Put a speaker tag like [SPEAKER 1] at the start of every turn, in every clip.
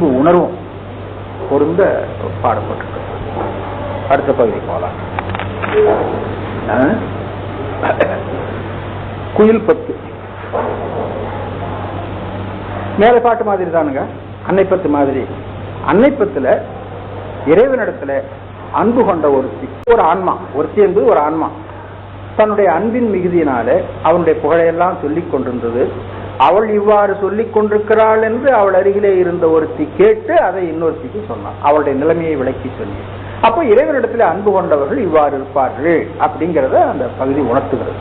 [SPEAKER 1] அன்பு உணர்வும் பொருந்த பாடப்பட்டிருக்கு அடுத்த பகுதி போகலாம். குயில் பத்து மேலே பாட்டு மாதிரி தானுங்க. அன்னைப்பத்து மாதிரி. அன்னைப்பத்துல இறைவனிடத்துல அன்பு கொண்ட ஒருத்தி ஒரு ஆன்மா. ஒருத்தி என்பது ஒரு ஆன்மா. தன்னுடைய அன்பின் மிகுதியினால அவனுடைய புகழையெல்லாம் சொல்லிக் கொண்டிருந்தது அவள் இவ்வாறு சொல்லிக் கொண்டிருக்கிறாள் என்று அவள் அருகிலே இருந்த ஒருத்தி கேட்டு அதை இன்னொருத்திக்கு சொன்னான் அவளுடைய நிலைமையை விளக்கி சொல்லி அப்போ இறைவனிடத்தில் அன்பு கொண்டவர்கள் இவ்வாறு இருப்பார்கள் அப்படிங்கிறத அந்த பகுதி உணர்த்துகிறது.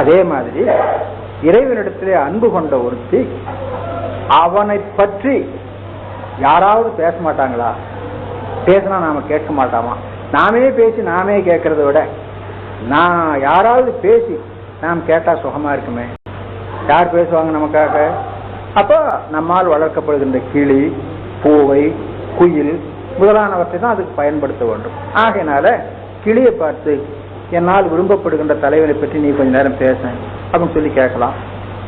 [SPEAKER 1] அதே மாதிரி இறைவனிடத்திலே அன்பு கொண்ட ஒருத்தி அவனை பற்றி யாராவது பேச மாட்டாங்களா? பேசினா நாம கேட்க மாட்டாமா? நாமே பேசி நாமே கேட்கறத விட நான் யாராவது பேசி நாம் கேட்டா சுகமா இருக்குமே? யார் பேசுவாங்க நமக்காக? அப்போ நம்மால் வளர்க்கப்படுகின்ற கிளி பூவை குயில் முதலானவற்றை தான் அதுக்கு பயன்படுத்த வேண்டும். ஆகையினால கிளியை பார்த்து என்னால் விரும்பப்படுகின்ற தலைவனை பற்றி நீ கொஞ்ச நேரம் பேச அப்படின்னு சொல்லி கேட்கலாம்.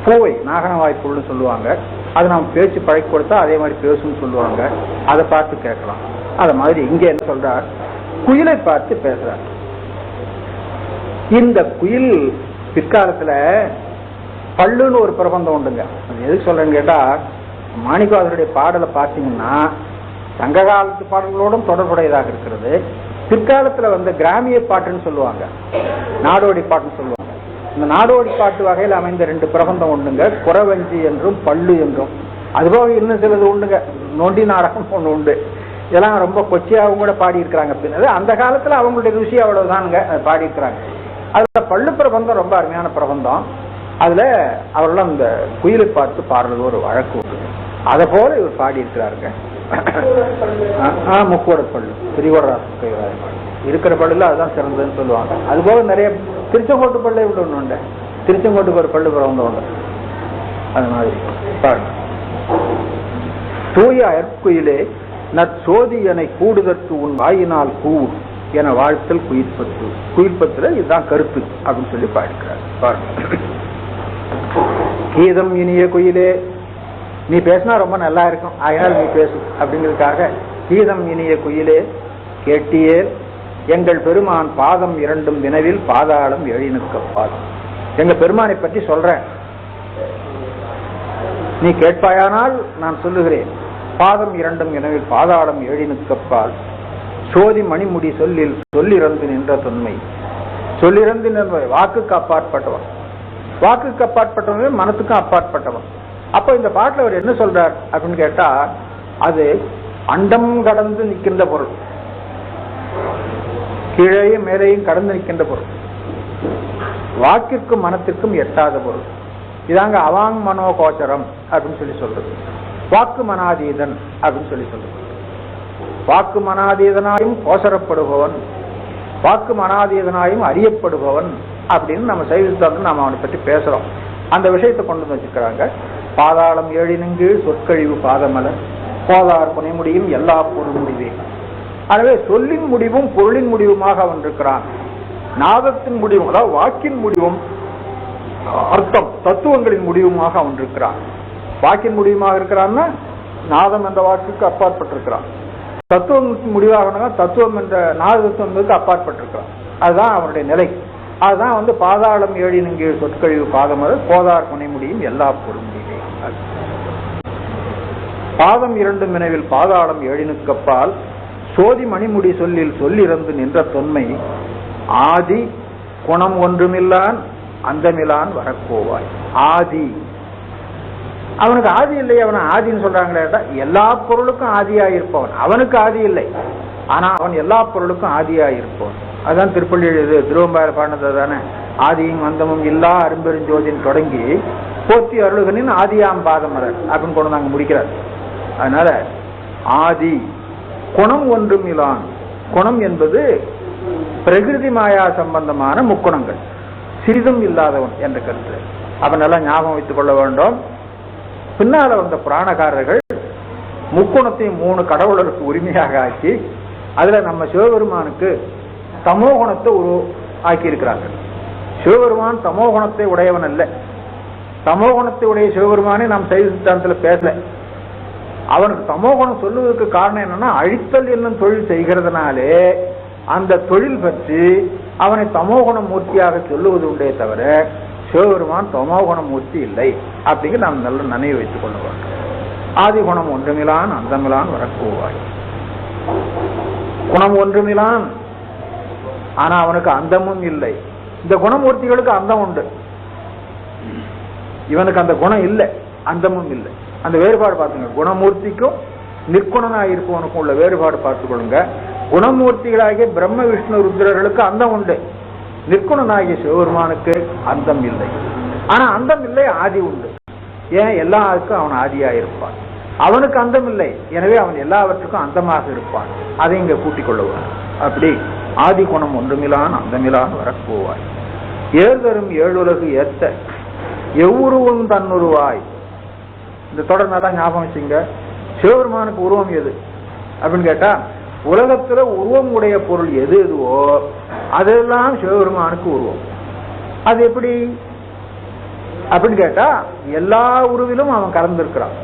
[SPEAKER 1] பூவை நாகன வாய்ப்புள்னு சொல்லுவாங்க. அது நாம் பேச்சு பழக்கி கொடுத்தா அதே மாதிரி பேசும்னு சொல்லுவாங்க. அதை பார்த்து கேட்கலாம். அதை மாதிரி இங்கே என்ன சொல்றார்? குயிலை பார்த்து பேசுறார். இந்த குயில் பிற்காலத்துல பல்லுன்னு ஒரு பிரபந்தம் உண்டுங்க. அது எதுக்கு சொல்றேன்னு கேட்டா மாணிக்கவாசருடைய பாடலை பார்த்தீங்கன்னா சங்க காலத்து பாடல்களோடும் தொடர்புடையதாக இருக்கிறது. பிற்காலத்துல வந்து கிராமிய பாட்டுன்னு சொல்லுவாங்க. நாடோடி பாட்டுன்னு சொல்லுவாங்க. இந்த நாடோடி பாட்டு வகையில் அமைந்த ரெண்டு பிரபந்தம் உண்டுங்க. குறவஞ்சி என்றும் பல்லு என்றும். அதுபோக இன்னும் சிலது உண்டுங்க. நொண்டி நாடகம் ஒன்று உண்டு. இதெல்லாம் ரொம்ப கொச்சியாகவும் கூட பாடி இருக்கிறாங்க பின்னது அந்த காலத்துல அவங்களுடைய ருசி அவ்வளவுதானுங்க. பாடி இருக்கிறாங்க அதுல பள்ளு பிரபந்தம் ரொம்ப அருமையான பிரபந்தம். அதுல அவரெல்லாம் இந்த குயிலை பார்த்து பாடுறது ஒரு வழக்கு உண்டு. அதை போல இவர் பாடி இருக்கிறாருங்க முக்கோட பள்ளு திரிவரராச இருக்கிற பள்ளுல அதுதான் சிறந்ததுன்னு சொல்லுவாங்க. அது போல நிறைய திருச்செங்கோட்டு பள்ளு விட்டு ஒண்ணு உண்டு. திருச்செங்கோட்டுக்கு ஒரு பள்ளு பிரபந்தம் உண்டு. அது மாதிரி. பாருங்க. தூய அற்குயிலே நற்சோதியனை கூடுதற்கு உன் வாயினால் கூ என வாழ்த்தல் குயிர்பத்து குயிர்பத்துல இதுதான் கருத்து அப்படின்னு சொல்லி பாடிக்கிறார். பாருங்க. கீதம் இனிய குயிலே நீ பேசினா ரொம்ப நல்லா இருக்கும். ஆயினால் நீ பேசு அப்படிங்கிறதுக்காக கீதம் இனிய குயிலே கேட்டியே எங்கள் பெருமான் பாதம் இரண்டும் வினவில் பாதாளம் எழினுக்கப்பால் எங்க பெருமானை பற்றி சொல்றேன். நீ கேட்பாயானால் நான் சொல்லுகிறேன். பாதம் இரண்டும் எனவே பாதாளம் எழினுக்கப்பால் சோதி மணிமுடி சொல்லில் சொல்லிறந்து நின்ற தொன்மை. சொல்லிறந்து நின்ற வாக்குக்கு அப்பாற்பட்டவன். வாக்குக்கு அப்பாற்பட்டவன் மனத்துக்கும் அப்பாற்பட்டவன். அப்போ இந்த பாட்டில் அவர் என்ன சொல்றார் அப்படின்னு கேட்டா அது அண்டம் கடந்து நிற்கின்ற பொருள். கீழேயும் மேலேயும் கடந்து நிற்கின்ற பொருள். வாக்கிற்கும் மனத்திற்கும் எட்டாத பொருள். இதாங்க அவாங் மனோ கோச்சரம் அப்படின்னு சொல்லி சொல்றது. வாக்கு மனாதீதன் அப்படின்னு சொல்லி சொல்றது. வாக்கு மனாதீதனாயும் கோசரப்படுபவன். வாக்கு மனாதீதனாயும் அறியப்படுபவன் அப்படின்னு நம்ம சைவத்தோடு நாம அவனை பற்றி பேசுறோம். அந்த விஷயத்தை கொண்டு வந்து வச்சுக்கிறாங்க. பாதாளம் ஏழினுங்கு சொற்கழிவு பாதமலர். போதார் புனை முடியும் எல்லா பொருள் முடிவே. எனவே சொல்லின் முடிவும் பொருளின் முடிவுமாக அவன் இருக்கிறான். நாதத்தின் முடிவும் அதாவது வாக்கின் முடிவும் அர்த்தம் தத்துவங்களின் முடிவுமாக அவன் இருக்கிறான். வாக்கின் முடிவுமாக இருக்கிறான்னா நாதம் என்ற வாக்குக்கு அப்பாற்பட்டிருக்கிறான். தத்துவம் முடிவாக தத்துவம் என்ற நாத தத்துவம் அப்பாற்பட்டிருக்கிறான் அதுதான் அவனுடைய நிலை. அதுதான் வந்து பாதாளம் ஏழின் கீழ் சொற்கழிவு பாதமது போதார் புனை முடியும் எல்லா பொருள் பாதம் இரண்டு நினைவில் பாதாளம் ஏழினுக்கப்பால் சோதி மணிமுடி சொல்லில் சொல்லிறந்து நின்ற தொன்மை ஆதி குணம் ஒன்றுமில்லான் அந்தமிலான் வரக்கோவாய் ஆதி அவனுக்கு ஆதி இல்லை அவன் ஆதின்னு சொல்றாங்களே எல்லா பொருளுக்கும் ஆதியா இருப்பவன் அவனுக்கு ஆதி இல்லை. ஆனா அவன் எல்லா பொருளுக்கும் ஆதியா இருப்பவன் அதுதான் திருப்பள்ளி இது திருவம்பாயர் பாடினது தானே ஆதியும் அந்தமும் இல்லா அரும்பெருஞ்சோதின் தொடங்கி போத்தி அருளுகனின் ஆதியாம் பாதமரர் அப்படின்னு கொண்டு நாங்க முடிக்கிறார். அதனால ஆதி குணம் ஒன்றும் இலான் குணம் என்பது பிரகிருதி மாயா சம்பந்தமான முக்குணங்கள். சிறிதும் இல்லாதவன் என்ற கருத்து. அவன் எல்லாம் ஞாபகம் வைத்துக் கொள்ள வேண்டும். பின்னால வந்த புராணக்காரர்கள் முக்கோணத்தையும் மூணு கடவுளருக்கு உரிமையாக ஆக்கி அதுல நம்ம சிவபெருமானுக்கு தமோகுணத்தை ஒரு ஆக்கி இருக்கிறார்கள் சிவபெருமான் தமோகுணத்தை உடையவன் அல்ல. தமோகுணத்துடைய சிவபெருமானே நாம் சைவ சித்தாந்தத்துல பேசல. அவனுக்கு தமோகுணம் சொல்லுவதற்கு காரணம் என்னன்னா அழித்தல் என்னும் தொழில் செய்கிறதுனாலே அந்த தொழில் பற்றி அவனை தமோகுண மூர்த்தியாக சொல்லுவது உண்டே தவிர சிவபெருமான் குணம் மூர்த்தி இல்லை அப்படிங்கிற நாம் நல்ல நினைவு வைத்துக் கொள்ள வேண்டும் ஆதி குணம் ஒன்றுமிலான் அந்தமிலான் வரக்கூவாய் குணம் ஒன்றுமிலான் ஆனா அவனுக்கு அந்தமும் இல்லை. இந்த குணமூர்த்திகளுக்கு அந்தம் உண்டு. இவனுக்கு அந்த குணம் இல்லை அந்தமும் இல்லை. அந்த வேறுபாடு பார்த்துங்க. குணமூர்த்திக்கும் நிற்குணனாக இருப்பவனுக்கும் உள்ள வேறுபாடு பார்த்துக் கொள்ளுங்க. குணமூர்த்திகளாகிய பிரம்ம விஷ்ணு ருத்ரர்களுக்கு அந்தம் உண்டு. நிற்குணனாகிய சிவபெருமானுக்கு அந்தம் இல்லை. ஆனா அந்தம் இல்லை ஆதி உண்டு. ஏன்? எல்லாருக்கும் அவன் ஆதியா இருப்பான். அவனுக்கு அந்தம் இல்லை. எனவே அவன் எல்லாவற்றுக்கும் அந்தமாக இருப்பான். அதை இங்க கூட்டிக் கொள்ளுவான் அப்படி ஆதி குணம் ஒன்றுமிலான் அந்தமிலான் வரப்போவாய். ஏழ்தரும் ஏழுலகு ஏத்த எவ்வுருவும் தன்னுருவாய். இந்த தொடர் தான் ஞாபகம் வச்சுங்க. சிவபெருமானுக்கு உருவம் எது? அப்படின்னு கேட்டா உலகத்துல உருவம் உடைய பொருள் எது எதுவோ அதெல்லாம் சிவபெருமானுக்கு உருவம் அது எப்படி? அப்படின்னு கேட்டா எல்லா உருவிலும் அவன் கலந்திருக்கிறான்.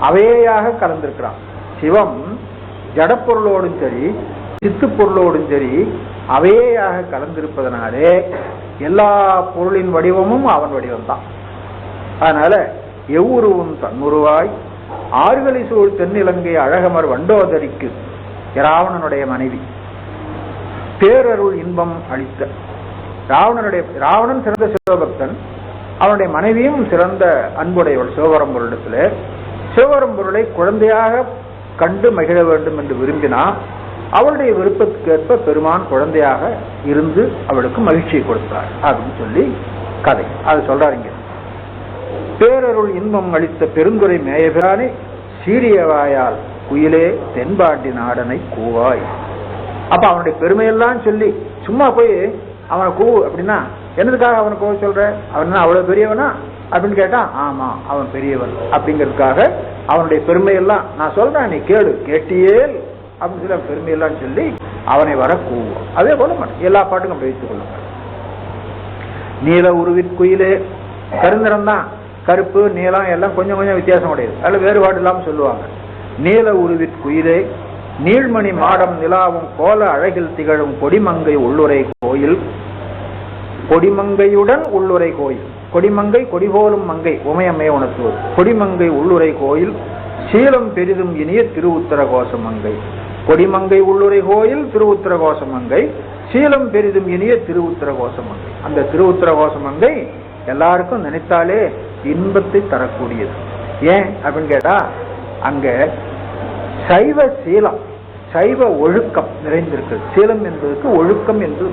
[SPEAKER 1] அவையாக கலந்திருக்கிறான். சிவம் ஜடப்பொருளோடும் சரி சித்து பொருளோடும் சரி அவையாக கலந்திருப்பதனாலே எல்லா பொருளின் வடிவமும் அவன் வடிவம்தான். அதனால எவ்வுருவும் தன்னுருவாய் ஆறுகளை சூழ் தென்னிலங்கை அழகமர் வண்டோதரிக்கு இராவணனுடைய மனைவி. பேரருள் இன்பம் அளித்த. ராவணனுடைய ராவணன் சிறந்த சிவபக்தன். அவனுடைய மனைவியும் சிறந்த அன்புடையவள் சிவபரம்பொருளிடத்துல சிவபரம்பொருளை குழந்தையாக கண்டு மகிழ வேண்டும் என்று விரும்பினா அவளுடைய விருப்பத்துக்கேற்ப பெருமான் குழந்தையாக இருந்து அவளுக்கு மகிழ்ச்சியை கொடுத்தார் அப்படின்னு சொல்லி கதை. அது சொல்றாருங்க பேரருள் இன்பம் அளித்த பெருந்துரை மேயபிரானே சீரியவாயால் குயிலே தென்பாண்டி நாடனை கூவாய். அப்ப அவனுடைய பெருமையெல்லாம் சொல்லி சும்மா போய் அவனை கூ அப்படின்னா என்னதுக்காக அவனை கோவ சொல்ற? அவன் என்ன அவ்வளவு பெரியவனா? அப்படின்னு கேட்டா ஆமா அவன் பெரியவன் அப்படிங்கிறதுக்காக அவனுடைய பெருமையெல்லாம் நான் சொல்றேன் நீ கேடு கேட்டியேல் அப்படின்னு சொல்லி அவன் பெருமையெல்லாம் சொல்லி அவனை வர கூவோம் அதே போல மாட்டேன் எல்லா பாட்டுக்கும் அப்படி வைத்துக் கொள்ளுங்க. நீல உருவிற்குயிலே கருந்திரம் தான் கருப்பு நீலம் எல்லாம் கொஞ்சம் கொஞ்சம் வித்தியாசம் உடையது. அதில் வேறுபாடு இல்லாம சொல்லுவாங்க. நீல உருவிற்குயிலே நீள்மணி மாடம் நிலாவும் கோல அழகில் திகழும் கொடிமங்கை உள்ளுரை கோயில். கொடிமங்கையுடன் உள்ளுரை கோயில். கொடிமங்கை கொடிபோலும் மங்கை. உமையம்மைய உணர்த்துவது கொடிமங்கை உள்ளுரை கோயில். சீலம் பெரிதும் இனிய திருவுத்தர கோஷமங்கை கொடிமங்கை உள்ளுரை கோயில் திருவுத்தர கோசமங்கை சீலம் பெரிதும் இனிய திருவுத்தர கோஷமங்கை அந்த திருவுத்தர கோஷமங்கை எல்லாருக்கும் நினைத்தாலே இன்பத்தை தரக்கூடியது. ஏன் அப்படின்னு கேட்டா அங்க சைவ சீலம் சைவ ஒழுக்கம் நிறைந்திருக்கிறது. சீலம் என்பதற்கு ஒழுக்கம் என்று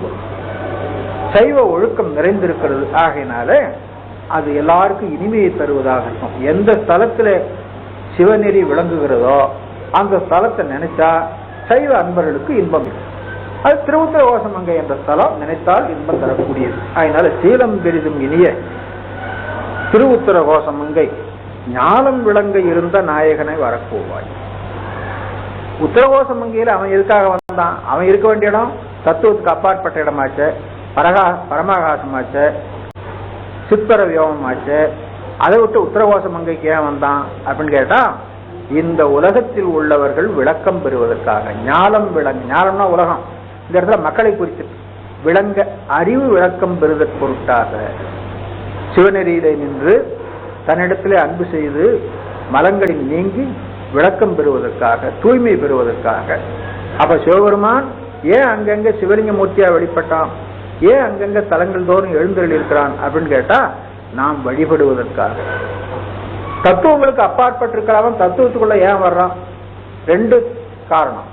[SPEAKER 1] சைவ ஒழுக்கம் நிறைந்திருக்கிறது. ஆகையினால அது எல்லாருக்கும் இனிமையை தருவதாக இருக்கும். எந்த ஸ்தலத்துல சிவநெறி விளங்குகிறதோ அந்த ஸ்தலத்தை நினைச்சா சைவ அன்பர்களுக்கு இன்பம் இருக்கும். அது திருவுத்தர கோசமங்கை என்ற ஸ்தலம் நினைத்தால் இன்பம் தரக்கூடியது. அதனால சீலம் பெரிதும் இனிய. திருவுத்தர கோசமங்கை ஞானம் விளங்க இருந்த நாயகனை வரப்போவாய். உத்தரகோசமங்கையில் அவன் எதுக்காக வந்தான்? அவன் இருக்க வேண்டிய இடம் தத்துவத்துக்கு அப்பாற்பட்ட இடமாச்சு பரகா பரமாகாசமாச்சு சித்தர வியோகமாச்சு அதை விட்டு உத்தரகோச மங்கைக்கு ஏன் வந்தான் அப்படின்னு கேட்டா இந்த உலகத்தில் உள்ளவர்கள் விளக்கம் பெறுவதற்காக ஞானம் விளங்க ஞானம்னா உலகம். இந்த இடத்துல மக்களை குறித்து விளங்க அறிவு விளக்கம் பெறுதற் பொருட்டாக சிவநெறியிலே நின்று தன்னிடத்திலே அன்பு செய்து மலங்களில் நீங்கி விளக்கம் பெறுவதற்காக தூய்மை பெறுவதற்காக. அப்ப சிவபெருமான் ஏன் அங்கங்க சிவலிங்க மூர்த்தியா வெளிப்பட்டான்? ஏன் அங்கங்க தலங்கள் தோறும் எழுந்தருள் இருக்கிறான் அப்படின்னு கேட்டா நாம் வழிபடுவதற்காக. தத்துவங்களுக்கு அப்பாற்பட்டிருக்கிறவன் தத்துவத்துக்குள்ள ஏன் வர்றான்? ரெண்டு காரணம்.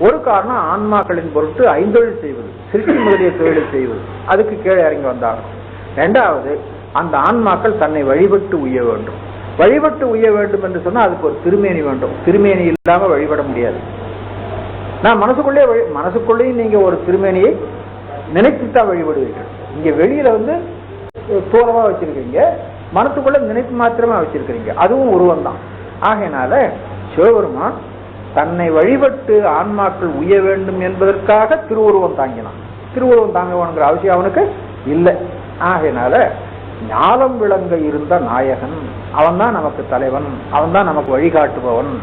[SPEAKER 1] ஒரு காரணம் ஆன்மாக்களின் பொருட்டு ஐந்தொழில் செய்வது சிருஷ்டி முதலிய தொழிலை செய்வது. அதுக்கு கீழே இறங்கி வந்தாங்க. ரெண்டாவது அந்த ஆன்மாக்கள் தன்னை வழிபட்டு உய்ய வேண்டும். வழிபட்டு உய்ய வேண்டும் என்று சொன்னா அதுக்கு ஒரு திருமேனி வேண்டும். திருமேனி இல்லாம வழிபட முடியாது. நான் மனசுக்குள்ளே வழி மனசுக்குள்ளேயும் நீங்க ஒரு திருமேனியை நினைத்துத்தான் வழிபடுவீர்கள். இங்கே வெளியில வந்து தூரமாக வச்சிருக்கீங்க. மனசுக்குள்ள நினைப்பு மாத்திரமா வச்சிருக்கிறீங்க அதுவும் உருவம் தான் ஆகையினால சிவபெருமான் தன்னை வழிபட்டு ஆன்மாக்கள் உய்ய வேண்டும் என்பதற்காக திருவுருவம் தாங்கினான். திருவுருவம் தாங்க வேணுங்கிற அவசியம் அவனுக்கு இல்லை. ஆகையினால ஞானம் விளங்க இருந்த நாயகன் அவன்தான் நமக்கு தலைவன் அவன்தான் நமக்கு வழிகாட்டுபவன்.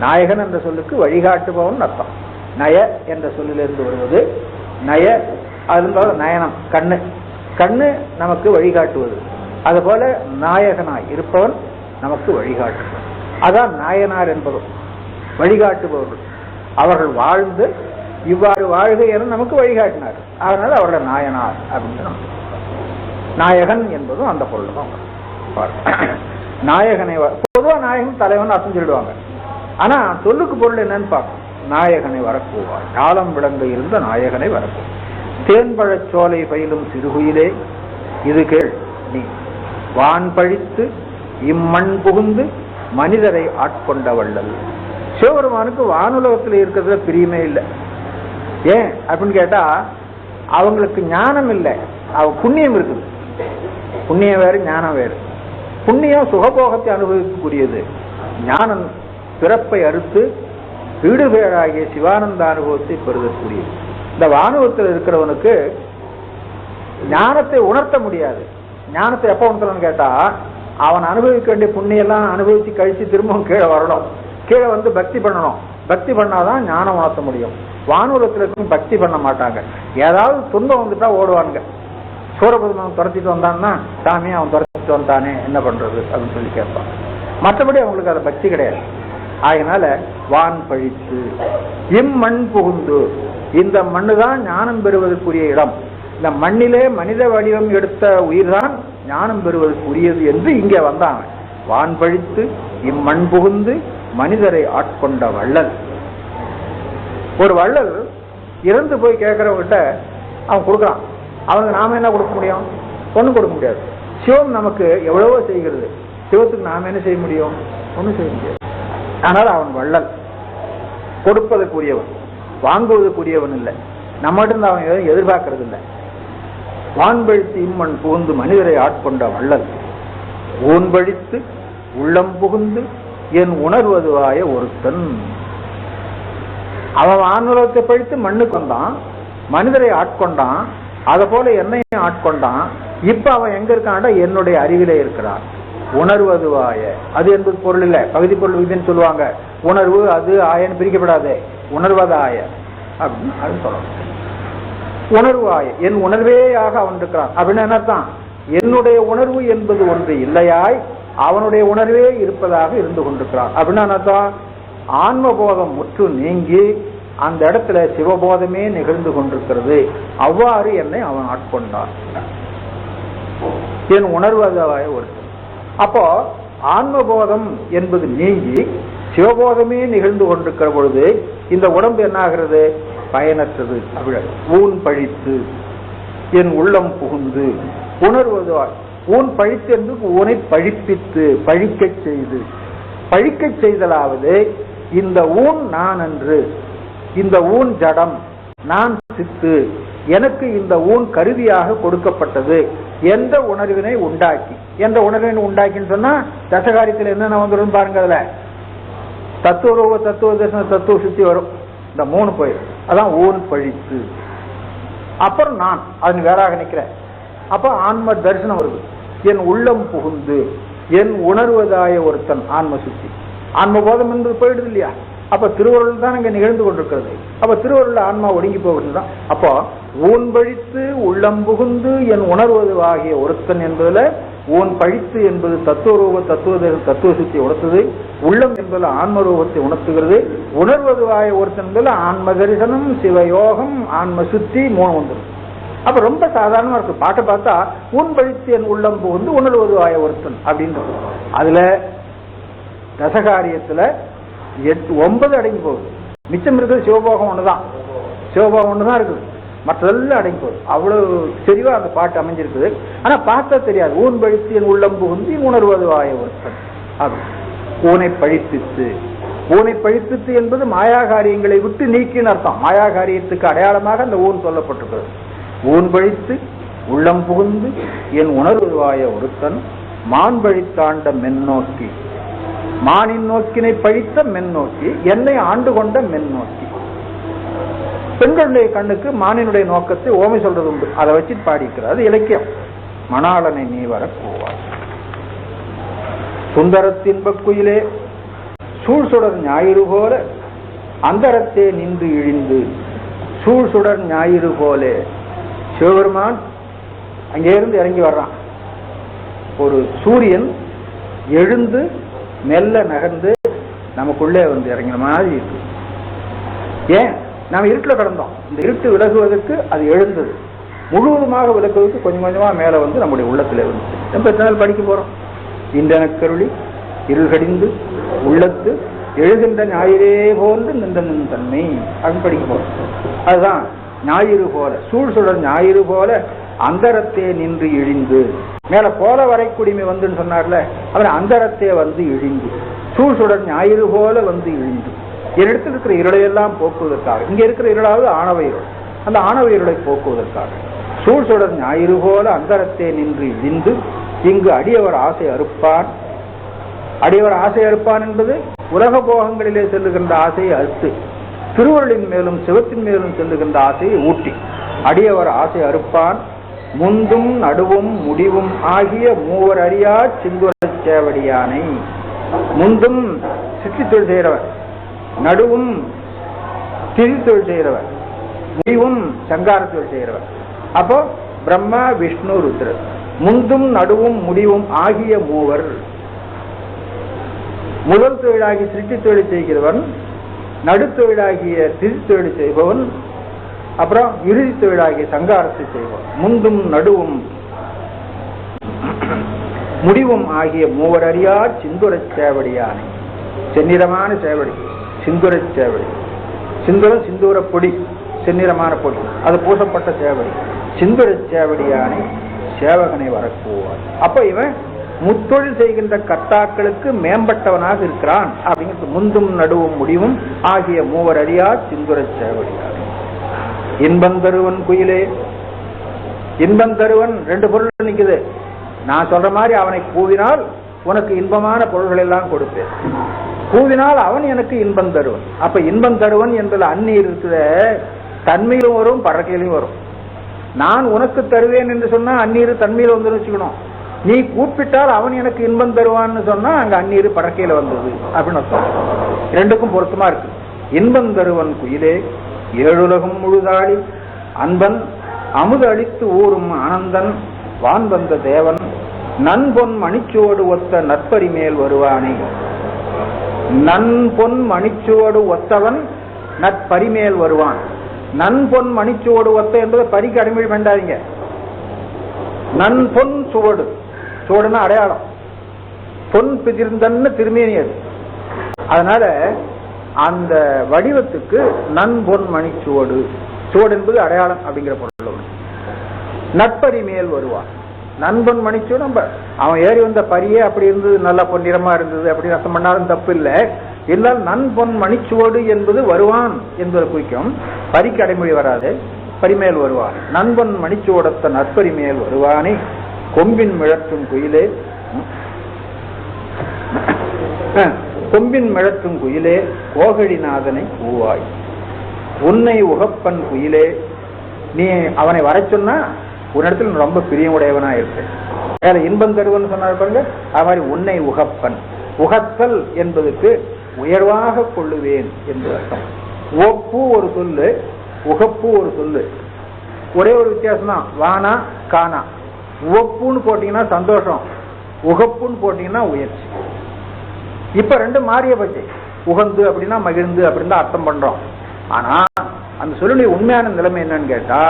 [SPEAKER 1] நாயகன் என்ற சொல்லுக்கு வழிகாட்டுபவன் அர்த்தம். நய என்ற சொல்லிலிருந்து வருவது நய அது நயனம் கண்ணு. கண்ணு நமக்கு வழிகாட்டுவது. அதுபோல நாயகனாய் இருப்பவன் நமக்கு வழிகாட்டுபவன். அதான் நாயனார் என்பதும் வழிகாட்டுபவர்கள். அவர்கள் வாழ்ந்து இவ்வாறு வாழ்க என நமக்கு வழிகாட்டினார். அதனால அவரோட நாயனார் அப்படின்னு நாயகன் என்பதும் அந்த பொருள் தான் நாயகனை வ- பொதுவா நாயகன் தலைவன் அர்த்தம் சொல்லிடுவாங்க. ஆனா சொல்லுக்கு பொருள் என்னன்னு பார்க்கணும் நாயகனை வரக்கூவார் ஞாலம் விளங்க இருந்த நாயகனை வரக்கூ தேன்பழச் சோலை பயிலும் சிறுகுயிலே இது கேள் நீ. வான் பழித்து இம்மண் புகுந்து மனிதரை ஆட்கொண்ட வள்ளல் சிவபெருமானுக்கு வானுலகத்தில் இருக்கிறதுல பிரியமே இல்லை. ஏன்? அப்படின்னு கேட்டா அவங்களுக்கு ஞானம் இல்லை. அவ புண்ணியம் இருக்குது. புண்ணியம் வேறு ஞானம் வேறு. புண்ணியம் சுகபோகத்தை அனுபவிக்கக்கூடியது. ஞானம் பிறப்பை அறுத்து வீடுபேராகிய சிவானந்த அனுபவத்தை பெறுதற்குரியது. இந்த வானுவத்தில் இருக்கிறவனுக்கு ஞானத்தை உணர்த்த முடியாது. ஞானத்தை எப்ப உணர்த்தலன்னு கேட்டா அவன் அனுபவிக்க வேண்டிய புண்ணியெல்லாம் அனுபவிச்சு கழிச்சு திரும்பவும் கீழே வரணும். கீழே வந்து பக்தி பண்ணணும். பக்தி பண்ணாதான் ஞானம் உணர்த்த முடியும். வானூரத்தில் இருக்கும் பக்தி பண்ண மாட்டாங்க. ஏதாவது துன்பம் வந்துட்டா ஓடுவானுங்க. சூரபதுமன் துரத்திட்டு வந்தான்னா சாமி அவன் துரத்திட்டு வந்தானே என்ன பண்றது அப்படின்னு சொல்லி கேட்பான். மற்றபடி அவங்களுக்கு அது பக்தி கிடையாது. ஆகையினால வான் பழித்து இம்மண் புகுந்து இந்த மண்ணு தான் ஞானம் பெறுவதற்குரிய இடம். இந்த மண்ணிலே மனித வடிவம் எடுத்த உயிர் தான் ஞானம் பெறுவதற்குரியது என்று இங்கே வந்தாங்க வான் பழித்து இம்மண் புகுந்து மனிதரை ஆட்கொண்ட வள்ளல். ஒரு வள்ளல் இறந்து போய் கேட்கறவங்கிட்ட அவன் கொடுக்குறான். அவனுக்கு நாம என்ன கொடுக்க முடியும்? ஒன்றும் கொடுக்க முடியாது. சிவம் நமக்கு எவ்வளவோ செய்கிறது. சிவத்துக்கு நாம என்ன செய்ய முடியும்? ஒண்ணும் செய்ய முடியாது. ஆனால் அவன் வள்ளல். கொடுப்பதற்குரியவன். வாங்குவதற்குரியவன் இல்லை. நம்மகிட்ட அவன் எதுவும் எதிர்பார்க்கறது இல்லை. வான்பழித்து இம்மன் புகுந்து மனிதரை ஆட்கொண்ட வள்ளல். ஊன்பழித்து உள்ளம் புகுந்து என் உணர்வதுவாய ஒருத்தன். அவன் வானுலகத்தை பழித்து மண்ணுக்கு வந்தான். மனிதரை ஆட்கொண்டான். அதை போல என்னையும் ஆட்கொண்டான். இப்ப அவன் எங்க இருக்கான்டா? என்னுடைய அறிவிலே இருக்கிறான். உணர்வதுவாய. அது என்பது பொருள் இல்ல. பகுதி பொருள் விதின்னு சொல்லுவாங்க. உணர்வு அது ஆயன்னு உணர்வது உணர்வதாய. அப்படின்னு அது சொல்லணும். உணர்வாய. என் உணர்வேயாக அவன் இருக்கிறான். அப்படின்னு என்ன என்னுடைய உணர்வு என்பது ஒன்று இல்லையாய் அவனுடைய உணர்வே இருப்பதாக இருந்து கொண்டிருக்கிறான். அப்படின்னு என்ன ஆன்மபோதம் முற்று நீங்கி அந்த இடத்துல சிவபோதமே நிகழ்ந்து கொண்டிருக்கிறது. அவ்வாறு என்னை அவன் ஆட்கொண்டான். என் உணர்வதாய ஒரு. அப்போ ஆன்மபோதம் என்பது நீங்கி சிவபோதமே நிகழ்ந்து கொண்டிருக்கிற பொழுது இந்த உடம்பு என்ன ஆகிறது பயனற்றது. அப்படி. ஊன் பழித்து என் உள்ளம் புகுந்து உணர்வதாய் ஊன் பழித்து என்பது ஊனை பழிப்பித்து பழிக்கச் செய்து. பழிக்கச் செய்தலாவது இந்த ஊன் நான் அன்று இந்த ஊன் ஜடம் நான் சித்து எனக்கு இந்த ஊன் கருவியாக கொடுக்கப்பட்டது. எந்த உணர்வினை உண்டாக்கி எந்த உணர்வினை உண்டாக்கின்னு சொன்னா தசகாரியத்தில் என்னென்ன வந்துடும் பாருங்க அதுல. தத்துவ தத்துவ தரிசன தத்துவ சுத்தி வரும். இந்த மூணு போய் அதான் ஊன் பழித்து. அப்புறம் நான் அது வேறாக நிக்கிறேன் அப்ப ஆன்ம தரிசனம் வருது. என் உள்ளம் புகுந்து என் உணர்வதாய ஒருத்தன் ஆன்ம சுத்தி. ஆன்ம போதம் என்பது போயிடுது இல்லையா? அப்ப திருவருள் தான் இங்க நிகழ்ந்து கொண்டிருக்கிறது. அப்ப திருவருள் ஆன்மா ஒடுங்கி போகிறது தான் அப்போ ஊன் பழித்து உள்ளம் புகுந்து என் உணர்வது ஆகிய ஒருத்தன் என்பதுல ஊன் பழித்து என்பது தத்துவரூப தத்துவ தத்துவ சுத்தி உணர்த்தது உள்ளம் என்பதுல ஆன்ம ரூபத்தை உணர்த்துகிறது உணர்வது ஆகிய ஒருத்தன் என்பதுல ஆன்ம தரிசனம் சிவயோகம் ஆன்ம சுத்தி மூணு வந்துடும் அப்ப ரொம்ப சாதாரணமா இருக்கு. பாட்டை பார்த்தா உன் பழித்து என் உள்ளம் புகுந்து உணர்வது ஒருத்தன் அப்படின்னு அதுல தசகாரியத்துல எட்டு ஒன்பது அடங்கி போகுது. மிச்சம் இருக்கிறது சிவபோகம் ஒண்ணுதான். சிவபோகம் ஒண்ணுதான் இருக்குது. மற்றதெல்லாம் அடங்கி போகுது. அவ்வளவு தெளிவா அந்த பாட்டு அமைஞ்சிருக்குது. ஆனா பார்த்தா தெரியாது. ஊன் பழித்து என் உள்ளம் புகுந்து உணர்வது வாய ஒருத்தன் அது ஊனை பழிப்பித்து ஊனை பழிப்பித்து என்பது மாயாகாரியங்களை விட்டு நீக்கின்னு அர்த்தம். மாயாகாரியத்துக்கு அடையாளமாக அந்த ஊன் சொல்லப்பட்டிருக்கிறது. ஊன் பழித்து உள்ளம் புகுந்து என் உணர்வுவாய ஒருத்தன் மான் பழித்தாண்ட மென்னோக்கி மானின் நோக்கினை பழித்த மென் நோக்கி என்னை ஆண்டு கொண்ட மென் நோக்கி. பெண்களுடைய கண்ணுக்கு மானினுடைய நோக்கத்தை ஓமை சொல்றது உண்டு. அதை வச்சு பாடிக்கிறார். இலக்கியம். மணாளனை நீ வரக்கூவாய் சுந்தரத்தின்பக் குயிலே சூழ் சுடர் ஞாயிறு போல அந்தரத்தே நின்று இழிந்து சூழ் சுடர் ஞாயிறு போலே சிவபெருமான் அங்கே இருந்து இறங்கி வர்றான். ஒரு சூரியன் எழுந்து மெல்ல நகர்ந்து நமக்குள்ளே வந்து இறங்கின மாதிரி இருக்கு. ஏன்? நாம் இருட்டில் கடந்தோம். இந்த இருட்டு விலகுவதற்கு அது எழுந்தது. முழுவதுமாக விளக்குவதற்கு கொஞ்சம் கொஞ்சமா மேல வந்து நம்முடைய உள்ளத்துல வந்து. நம்ம எத்தனை நாள் படிக்க போறோம்? இந்தனக்கருளி இருள்கடிந்து உள்ளத்து எழுகின்ற ஞாயிறே போன்று நின்ற தன்மை. அப்படின்னு படிக்க போறோம். அதுதான் ஞாயிறு போல. சூழ் சுழல் ஞாயிறு போல அந்தரத்தே நின்று இழிந்து. மேல போல வரைக்குடிமை குடிமை வந்துன்னு சொன்னார்ல அவன் அந்தரத்தே வந்து இழிந்து சூழ் சுடர் ஞாயிறு போல வந்து இழிந்து என்னிடத்தில் இருக்கிற இருளையெல்லாம் போக்குவதற்காக இங்க இருக்கிற இருளாவது ஆணவ இருள். அந்த ஆணவ இருளை போக்குவதற்காக சூழ்சுடன் ஞாயிறு போல அந்தரத்தே நின்று இழிந்து இங்கு அடியவர் ஆசை அறுப்பான். அடியவர் ஆசை அறுப்பான் என்பது உலக போகங்களிலே செல்லுகின்ற ஆசையை அறுத்து திருவருளின் மேலும் சிவத்தின் மேலும் செல்லுகின்ற ஆசையை ஊட்டி அடியவர் ஆசை அறுப்பான். முந்தும் நடுவும் முடிவும் ஆகிய மூவர் அறியா சிந்துரச் சேவடியானை. முந்தும் சிற்றி தொழில் செய்கிறவர். நடுவும் திரி தொழில் செய்கிறவர். முடிவும் சங்கார தொழில் செய்கிறவர். அப்போ பிரம்மா விஷ்ணு ருத்ரர். முந்தும் நடுவும் முடிவும் ஆகிய மூவர். முதல் தொழிலாகி சிருஷ்டி தொழில் செய்கிறவன் நடுத்தொழிலாகிய திருத்தொழில் செய்பவன் அப்புறம் இறுதி தொழிலாகிய சங்காரத்தை செய்வோம். முந்தும் நடுவும் முடிவும் ஆகிய மூவர் அறியா சிந்துரச் சேவடியானை. செந்நிறமான சேவடி சிந்துர சேவடி. சிந்துரம் சிந்தூர பொடி செந்நிறமான பொடி. அது பூசப்பட்ட சேவடி. சிந்துர சேவடியானை சேவகனை வரக்கூவார். அப்ப இவன் முத்தொழில் செய்கின்ற கர்த்தாக்களுக்கு மேம்பட்டவனாக இருக்கிறான். அப்படிங்கிறது முந்தும் நடுவும் முடிவும் ஆகிய மூவர் அறியா சிந்துரச் சேவடியானை இன்பம் தருவன் குயிலே. இன்பம் தருவன் ரெண்டு பொருள் நிக்குது. நான் சொல்ற மாதிரி அவனை கூவினால் உனக்கு இன்பமான பொருள்கள் எல்லாம் கொடுப்பேன். கூவினால் அவன் எனக்கு இன்பம் தருவன். அப்ப இன்பம் தருவன் என்பதில் அந்நீர் இருக்கிற தன்மையிலும் வரும் பறக்கையிலும் வரும். நான் உனக்கு தருவேன் என்று சொன்னா அந்நீர் தன்மையில் வந்து வச்சுக்கணும். நீ கூப்பிட்டால் அவன் எனக்கு இன்பம் தருவான்னு சொன்னா அங்க அந்நீர் பறக்கையில வந்தது அப்படின்னு அர்த்தம். ரெண்டுக்கும் பொருத்தமா இருக்கு. இன்பம் தருவன் குயிலே ஏழுலகம் முழுதாளி அன்பன் அமுது அளித்து ஊறும் ஆனந்தன் வான் வந்த தேவன் நன்பொன் மணிச்சுவோடு ஒத்த நற்பரி மேல் வருவானே. நன்பொன் மணிச்சுவடு ஒத்தவன் நற்பரிமேல் வருவான். நன்பொன் மணிச்சோடு ஒத்த என்பதை பரிக்கு அடிமையில் வேண்டாதீங்க நன்பொன் சுவடு. சுவடுன்னா அடையாளம். பொன் பிதிர்ந்தன்னு திருமேனி அது. அதனால அந்த வடிவத்துக்கு நன்பொன் மணிச்சுவடு. சுவடு என்பது அடையாளம் அப்படிங்கிற பொருள் உண்டு. நட்பரி மேல் வருவான். நண்பன் மணிச்சு நம்ம அவன் ஏறி வந்த பரியே அப்படி இருந்தது நல்லா பொன்னிறமா இருந்தது அப்படி ரசம் பண்ணாலும் தப்பு இல்லை. இருந்தால் நண்பொன் மணிச்சுவோடு என்பது வருவான் என்பதை குறிக்கும். பரிக்கு அடைமொழி வராது பரிமேல் வருவான். நண்பன் மணிச்சுவோடத்த நற்பரி மேல் வருவானே. கொம்பின் மிழற்றும் குயிலே. கொம்பின் மிழற்றும் குயிலே கோகழிநாதனை கூவாய் உன்னை உகப்பன் குயிலே நீ அவனை வர சொன்னா உன்னிடத்தில் ரொம்ப பிரியமுடையவனா இருப்பேன். வேற இன்பம் தருவன் சொன்னார் பாருங்க அது மாதிரி உன்னை உகப்பன். உகத்தல் என்பதுக்கு உயர்வாக கொள்ளுவேன் என்று அர்த்தம். ஒப்பு ஒரு சொல்லு உகப்பு ஒரு சொல்லு. ஒரே ஒரு வித்தியாசம் தான் வானா காணா. உவப்புன்னு போட்டீங்கன்னா சந்தோஷம். உகப்புன்னு போட்டீங்கன்னா உயர்ச்சி. இப்ப ரெண்டு மாறிய போச்சு. உகந்து அப்படின்னா மகிழ்ந்து அப்படின்னு தான் அர்த்தம் பண்றோம். ஆனா அந்த சொல்லுடைய உண்மையான நிலைமை என்னன்னு கேட்டா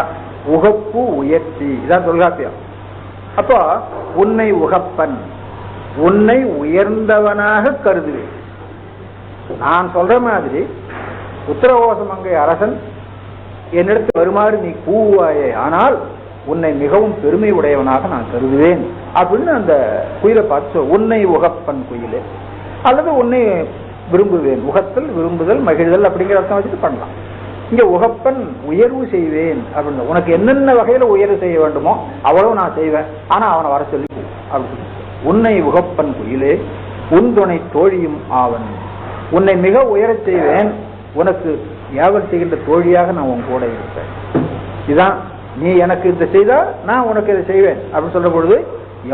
[SPEAKER 1] உகப்பு உயர்த்தி. இதான் தொல்காப்பியம். அப்போ உன்னை உகப்பன். உன்னை உயர்ந்தவனாக கருதுவேன். நான் சொல்ற மாதிரி உத்தரகோசமங்கை அரசன் என்னிடத்து வருமாறு நீ கூவாயே ஆனால் உன்னை மிகவும் பெருமை உடையவனாக நான் கருதுவேன். அப்படின்னு அந்த குயிலை பார்த்து உன்னை உகப்பன் குயிலே. அல்லது உன்னை விரும்புவேன். உகத்தல் விரும்புதல் மகிழ்தல் அப்படிங்கிற அர்த்தம் வச்சுட்டு பண்ணலாம். இங்க உகப்பன் உயர்வு செய்வேன் அப்படின்னு. உனக்கு என்னென்ன வகையில உயர்வு செய்ய வேண்டுமோ அவ்வளவு நான் செய்வேன். ஆனா அவனை வர சொல்லி அப்படின்னு உன்னை உகப்பன் குயிலே உன் துணை தோழியும் ஆவன். உன்னை மிக உயரச் செய்வேன். உனக்கு யாவல் செய்கின்ற தோழியாக நான் உன் கூட இருப்பேன். இதுதான் நீ எனக்கு இதை செய்தா நான் உனக்கு இதை செய்வேன். அப்படின்னு சொல்ற பொழுது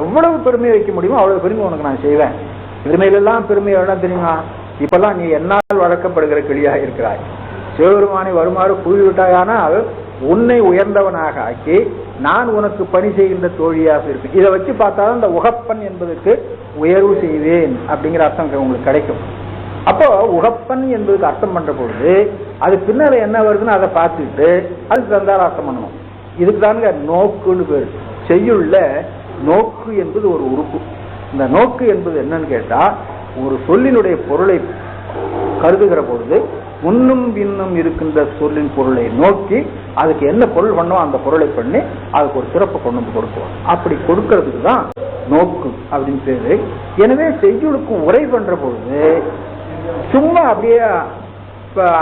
[SPEAKER 1] எவ்வளவு பெருமை வைக்க முடியுமோ அவ்வளவு பெருமை உனக்கு நான் செய்வேன். பெருமையிலெல்லாம் பெருமை எவ்வளவு தெரியுமா? இப்பெல்லாம் நீ என்னால் வளர்க்கப்படுகிற கிளியாக இருக்கிறாய். சிவபெருமானை வருமாறு கூறிவிட்டாயானால் உன்னை உயர்ந்தவனாக ஆக்கி நான் உனக்கு பணி செய்கின்ற தோழியாக இருப்பேன். இதை வச்சு பார்த்தாலும் இந்த உகப்பன் என்பதற்கு உயர்வு செய்வேன் அப்படிங்கிற அர்த்தம் உங்களுக்கு கிடைக்கும். அப்போ உகப்பன் என்பதுக்கு அர்த்தம் பண்ற பொழுது அது பின்னால என்ன வருதுன்னு அதை பார்த்துட்டு அதுக்கு தந்தார அர்த்தம் பண்ணணும். இதுக்கு தானுங்க நோக்குன்னு பேர். செய்யுள்ள நோக்கு என்பது ஒரு உறுப்பு. இந்த நோக்கு என்பது என்னன்னு கேட்டா ஒரு சொல்லினுடைய பொருளை கருதுகிற பொழுது முன்னும் பின்னும் இருக்கின்ற சொல்லின் பொருளை நோக்கி அதுக்கு என்ன பொருள் பண்ணோம் அந்த பொருளை பண்ணி அதுக்கு ஒரு சிறப்பு கொண்டு வந்து கொடுப்போம். அப்படி கொடுக்கறதுக்கு தான் நோக்கு அப்படின்னு பேரு. எனவே செய்யுளுக்கு உரை பண்ற பொழுது சும்மா அப்படியே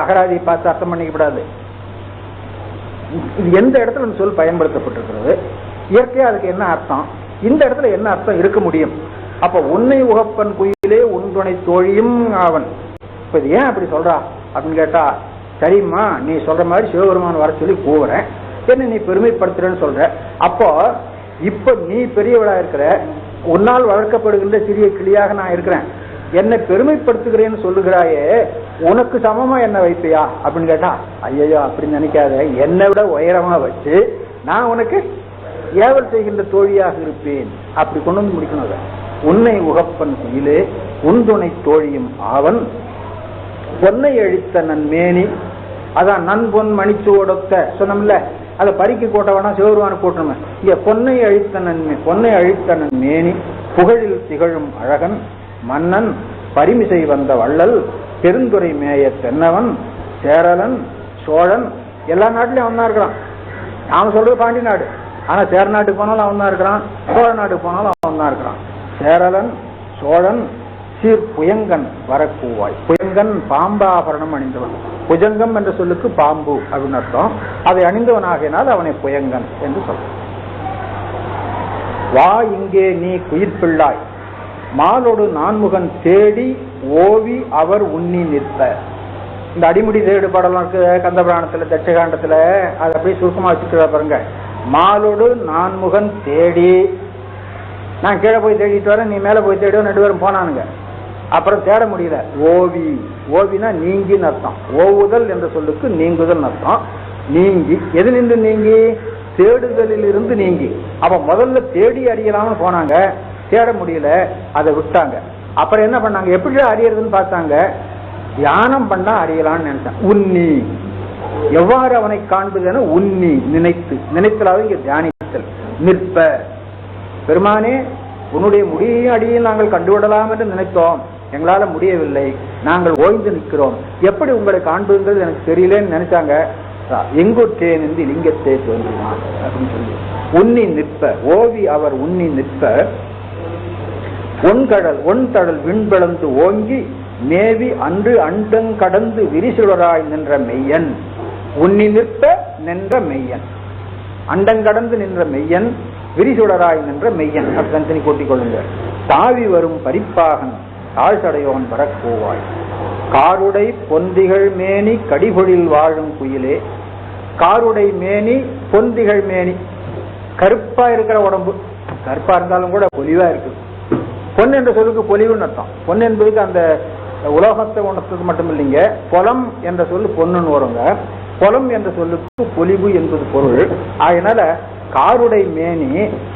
[SPEAKER 1] அகராதி பார்த்து அர்த்தம் பண்ணிக்கப்படாது. இது எந்த இடத்துல இந்த சொல் பயன்படுத்தப்பட்டிருக்கிறது? இயற்கையா அதுக்கு என்ன அர்த்தம்? இந்த இடத்துல என்ன அர்த்தம் இருக்க முடியும்? அப்ப உன்னை உகப்பன் குயிலே உன் துணை தோழியும் அவன் இப்ப இது ஏன் அப்படி சொல்றா? அப்படின்னு கேட்டா சரிம்மா நீ சொல்ற மாதிரி சிவபெருமான் வர சொல்லி கூவுறேன் என்ன நீ பெருமைப்படுத்துறேன்னு சொல்ற? அப்போ இப்ப நீ பெரியவளா இருக்கிற உன்னால் வளர்க்கப்படுகின்ற சிறிய கிளியாக நான் இருக்கிறேன். என்னை பெருமைப்படுத்துகிறேன்னு சொல்லுகிறாயே உனக்கு சமமா என்ன வைப்பியா? அப்படின்னு கேட்டா ஐயோ அப்படின்னு நினைக்காத. என்னை விட உயரமா வச்சு நான் உனக்கு ஏவல் செய்கின்ற தோழியாக இருப்பேன். அப்படி கொண்டு வந்து முடிக்கணும் உன்னை உகப்பன் குயிலே உன் துணை தோழியும் ஆவன். பொன்னை அழித்த நன்மேனி அதான் நன் பொன் மணிச்சுவடொத்த சொன்னோம்ல அதை பறிக்க போட்டவனா வேணா சிவருவான கூட்டணுமே இங்க பொன்னை அழித்த நன்மை பொன்னை அழித்த நன்மேனி புகழில் திகழும் அழகன் மன்னன் பரிமிசை வந்த வள்ளல் பெருந்துரை மேய தென்னவன் சேரலன் சோழன் எல்லா நாட்டிலையும் அவன் தான் இருக்கிறான். நாம சொல்றது பாண்டி நாடு. ஆனா சேர நாட்டுக்கு போனாலும் அவன் தான் இருக்கிறான் சோழ நாட்டுக்கு போனாலும் அவன் தான் இருக்கிறான். சேரலன் சோழன் சீர் புயங்கன் வரக்கூவாய். புயங்கன் பாம்பாபரணம் அணிந்தவன். புஜங்கம் என்ற சொல்லுக்கு பாம்பு அப்படின்னு அர்த்தம். அதை அணிந்தவனாகினால் அவனை புயங்கன் என்று சொல்றான். வா இங்கே நீ குயிர்பிள்ளாய் மாலோடு நான்முகன் தேடி ஓவி அவர் உண்ணி நிற்ப. இந்த அடிமுடி தேடு பாடலாம் இருக்கு கந்தபுராணத்துல தட்சகாண்டத்துல. அதை அப்படியே சுருக்கமா வச்சுக்கிறா பாருங்க. மாலோடு நான்முகன் தேடி நான் கீழே போய் தேடிட்டு வரேன் நீ மேல போய் தேடுவோம் ரெண்டு பேரும் போனானுங்க. அப்புறம் தேட முடியல. ஓவி. ஓவினா நீங்கின்னு அர்த்தம். ஓவுதல் என்ற சொல்லுக்கு நீங்குதல் அர்த்தம். நீங்கி. எது நின்று நீங்கி? தேடுதலில் இருந்து நீங்கி. அப்ப முதல்ல தேடி அறியலாம்னு போனாங்க. தேட முடியல. அதை விட்டாங்க. அப்புறம் என்ன பண்ணாங்க? எப்படி அறியறதுன்னு பார்த்தாங்க. தியானம் பண்ணா அறியலாம்னு நினைச்சேன். உன்னி. எவ்வாறு அவனை காண்பது உன்னி. நினைத்து. நினைத்தலாவது இங்க தியானித்தல். நிற்ப. பெருமானே உன்னுடைய முடியையும் அடியையும் நாங்கள் கண்டுவிடலாம் என்று நினைத்தோம். எங்களால முடியவில்லை. நாங்கள் ஓய்ந்து நிற்கிறோம். எப்படி உங்களை காண்பதுங்கிறது எனக்கு தெரியலன்னு நினைச்சாங்க. எங்குற்றேன் என்று லிங்கத்தை தோன்றினான் அப்படின்னு சொல்லி. உன்னி நிற்ப ஓவி அவர் உன்னி நிற்ப ஒன்கடல் ஒன்தடல் விண்பளந்து ஓங்கி மேவி அன்று அண்டங் கடந்து விரிசுடராய் நின்ற மெய்யன். உன்னி நிற்ப நின்ற மெய்யன். அண்டங்கடந்து நின்ற மெய்யன் விரிசுடராய் நின்ற மெய்யன். அது கூட்டிக் கொள்ளுங்க. தாவி வரும் பரிப்பாகன் தாழ்சடையோன் வரக்கூவாய் காருடை பொந்திகள் மேனி கடிபொழில் வாழும் குயிலே. காருடை மேனி பொந்திகள் மேனி. கருப்பா இருக்கிற உடம்பு. கருப்பா இருந்தாலும் கூட பொலிவா இருக்கு. பொன் என்ற சொல்லுக்கு பொலிவுன்னு அர்த்தம். பொன் என்பதுக்கு அந்த உலோகத்தை உணர்த்தது மட்டும் இல்லைங்க. பொலம் என்ற சொல்லு பொண்ணுன்னு வருங்க. பொலம் என்ற சொல்லுக்கு பொலிவு என்பது பொருள். அதனால காருடை மேனி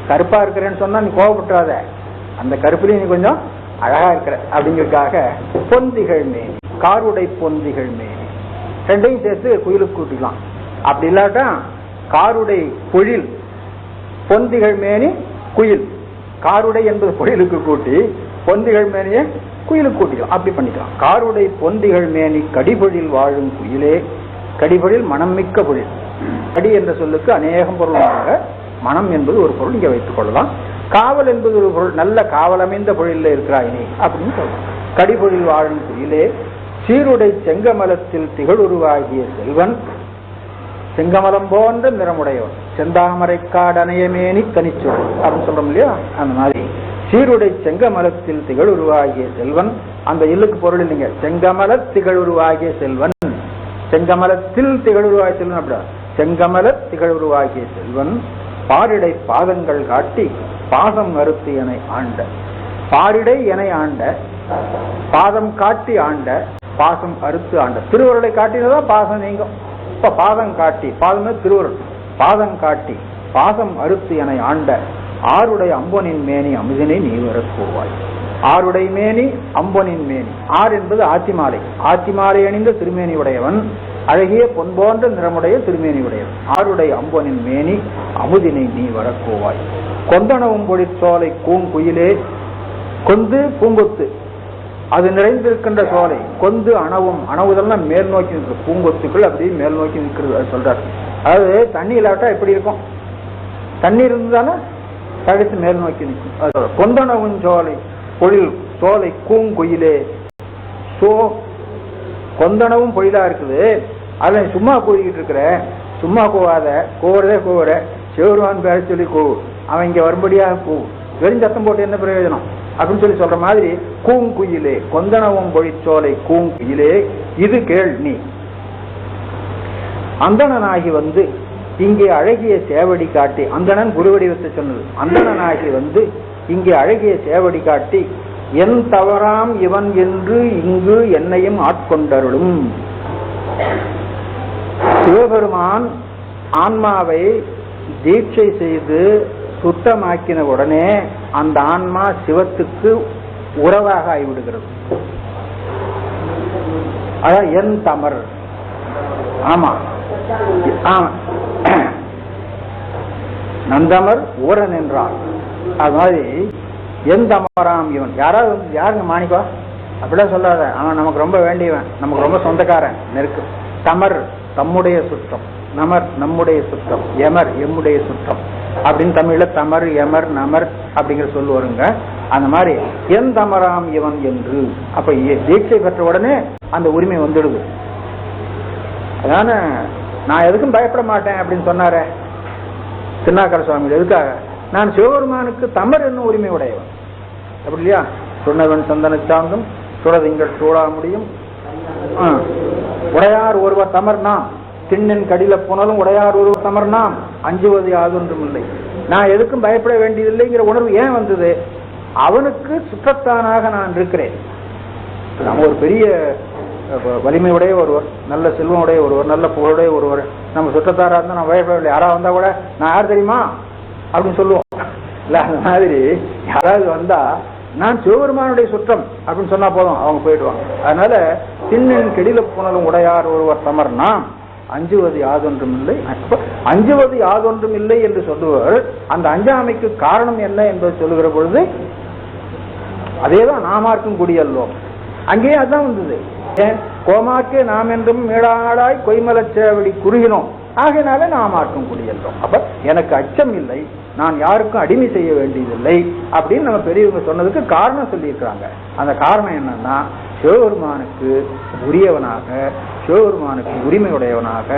[SPEAKER 1] கருப்பா இருக்கிறேன்னு சொன்னா நீ கோவப்பட்டுறாத. அந்த கருப்புலையும் நீ கொஞ்சம் அழகா இருக்கிற அப்படிங்கிறதுக்காக பொந்திகள் மேனி காருடை பொந்திகள் மேனி. ரெண்டையும் சேர்த்து குயிலுக்கு கூட்டிக்கலாம். அப்படி இல்லாட்டா காருடை பொழில் பொந்திகள் மேனி குயில். காருடை என்பது பொழிலுக்கு கூட்டி பொந்திகள் மேனிய குயிலுக்கு கூட்டிக்கலாம். அப்படி பண்ணிக்கலாம். காருடை பொந்திகள் மேனி கடிபொழில் வாழும் குயிலே கடிபொழில் மனம் மிக்க பொழில். கடி என்ற சொல்லுக்கு அநேகம் பொருளாக மனம் என்பது ஒரு பொருள். இங்கே வைத்துக் கொள்ளலாம். காவல் என்பது ஒரு பொருள். நல்ல காவலமைந்த பொழில இருக்கிறாய் நீ அப்படின்னு சொல்லலாம் கடிபொழில் வாழும் குயிலே சீருடை செங்கமலத்தில் திகழுருவாகிய செல்வன் செங்கமலம் போன்ற நிறமுடையவன் செந்தாமரை காடனையமேனி கனிச்சோடு அப்படின்னு சொல்றோம் இல்லையா? அந்த மாதிரி. சீருடை செங்கமலத்தில் திகழுருவாகிய செல்வன் அந்த இல்லுக்கு பொருள் இல்லைங்க. செங்கமல திகழுருவாகிய செல்வன். செங்கமலத்தில் திகழுருவாகிய செல்வன் அப்படின்னா செங்கமல திகழ்வுருவாகிய செல்வன் பாரிடை பாதங்கள் காட்டி பாசம் மறுத்து என ஆண்ட. பாரிடை என ஆண்ட. பாதம் காட்டி ஆண்ட. பாசம் அறுத்து ஆண்ட. திருவருளை காட்டினதான் பாசம் நீங்கும். இப்ப பாதம் காட்டி பாதம் திருவருள். பாதம் காட்டி பாசம் அறுத்து என ஆண்ட. ஆருடைய அம்பொனின் மேனி அமுதனை நீ வரக்கூவாய் ஆருடை மேனி அம்பொனின் மேனி. ஆர் என்பது ஆத்திமாலை. ஆத்திமாலை அணிந்த திருமேனி உடையவன் அழகிய பொன் போன்ற நிறமுடைய திருமேனி உடையவன் ஆருடைய அம்பனின் மேனி அமுதினை நீ வரக்கோவாய். கொந்தனவும் பொழிற்சோலை கூங்குயிலே கொந்து பூங்கொத்து. அது நிறைந்திருக்கின்ற சோலை கொந்து அணவும் அணவுதெல்லாம் மேல் நோக்கி நிற்கும் பூங்கொத்துக்கள் அப்படியே மேல் நோக்கி நிற்கிறது அது சொல்றாரு. அதாவது தண்ணி இல்லாட்டா எப்படி இருக்கும்? தண்ணீர் இருந்தாலும் தடுத்து மேல் நோக்கி நிற்கும். கொந்தனவும் சோலை பொழில் சோலை கூங்குயிலே சோ கொந்தனவும் பொய்தா இருக்குது. அதுல நீ சும்மா கூறிக்கிட்டு இருக்கிற. சும்மா கூவாத. கூவுறதே கூவுற. சிவருவான் பேர சொல்லி கூவு. அவன் இங்க வரும்படியாக கூவு வெறும் சத்தம் போட்டு என்ன பிரயோஜனம்? அப்படின்னு சொல்லி சொல்ற மாதிரி கூங்குயிலே கொந்தனவும் பொழிச்சோலை கூங்குயிலே இது கேள் நீ. அந்தணனாகி வந்து இங்கே அழகிய சேவடி காட்டி அந்தணன் குருவடிவத்தை சொன்னது. அந்தணனாகி வந்து இங்கே அழகிய சேவடி காட்டி என் தவறாம் இவன் என்று இங்கு என்னையும் ஆட்கொண்டருளும். சிவபெருமான் ஆன்மாவை தீட்சை செய்து சுத்தமாக்கின உடனே அந்த ஆன்மா சிவத்துக்கு உறவாக ஆகிவிடுகிறது அதான் என் தமர். ஆமா. ஆமா நந்தமர் ஊரன் என்றான் அது மாதிரி எந்த அமராம் இவன்? யாராவது யாருங்க மாணிக்கா அப்படிலாம் சொல்லாத. அவன் நமக்கு ரொம்ப வேண்டியவன். நமக்கு ரொம்ப சொந்தக்காரன். நெருக்கு. தமர் தம்முடைய சுத்தம் நமர் நம்முடைய சுத்தம் எமர் எம்முடைய சுத்தம் அப்படின்னு தமிழ்ல தமர் எமர் நமர் அப்படிங்கிற சொல் வருங்க. அந்த மாதிரி என் தமராம் இவன் என்று? அப்ப தீட்சை பெற்ற உடனே அந்த உரிமை வந்துடுது. அதான நான் எதுக்கும் பயப்பட மாட்டேன் அப்படின்னு சொன்னாரே. திருநாக்கர சுவாமி எதுக்காக? நான் சிவபெருமானுக்கு தமர் என்னும் உரிமை உடையவன். அப்படி இல்லையா? சொன்னவன் சந்தன சாந்தும் சுடதிங்கள் சூடா முடியும். உடையார் ஒருவர் தமர்னாம். திண்ணின் கடில உடையார் ஒருவர் தமர்னாம். அஞ்சுவது யாதொன்றும் இல்லை. நான் எதுக்கும் பயப்பட வேண்டியதில்லைங்கிற உணர்வு ஏன் வந்தது? அவனுக்கு சுற்றத்தானாக நான் இருக்கிறேன். நம்ம ஒரு பெரிய வலிமையுடைய ஒருவர் நல்ல செல்வமுடைய ஒருவர் நல்ல புகழுடைய ஒருவர். நம்ம சுற்றத்தாரா இருந்தால் நான் பயப்படவில்லை யாரா வந்தா கூட நான் யார் தெரியுமா? அப்படின்னு சொல்லுவோம். இல்ல அந்த மாதிரி யாராவது வந்தா நான் சிவபெருமானுடைய சுற்றம் அப்படின்னு சொன்னா போதும் அவங்க போயிடுவாங்க. அதனால திண்ணின் கெடில புனலும் உடையார் ஒருவர் தமர் நாம். அஞ்சுவது யாதொன்றும் இல்லை. அஞ்சுவது யாதொன்றும் இல்லை என்று சொல்லுவர் அந்த அஞ்சாமைக்கு காரணம் என்ன என்பதை சொல்லுகிற பொழுது அதேதான் நாமார்க்கும் குடியல்லோம் அங்கேயே அதான் வந்தது. ஏன்? கோமாக்கே நாம் என்றும் மேடாடாய் கொய்மலச் குறுகினோம். ஆகினால நாம் ஆட்டும் குடியல்லோம் அப்ப எனக்கு அச்சம் இல்லை நான் யாருக்கும் அடிமை செய்ய வேண்டியதில்லை அப்படின்னு நம்ம பெரியவங்க சொன்னதுக்கு காரணம் சொல்லியிருக்கிறாங்க. அந்த காரணம் என்னன்னா சிவபெருமானுக்கு உரியவனாக சிவபெருமானுக்கு உரிமை உடையவனாக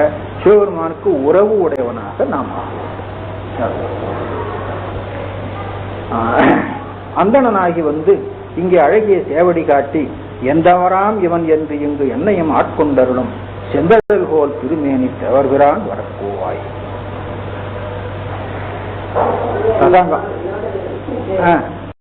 [SPEAKER 1] சிவபெருமானுக்கு உறவு உடையவனாக நாம் ஆஹ், அந்தணனாகி வந்து இங்கே அழகிய சேவடி காட்டி எந்தவராம் இவன் என்று இங்கு என்னையும் ஆட்கொண்டருளும். செந்தழல் போல் திருமேனி தவறுகிறான் வரக்கூவாய் அதாங்க.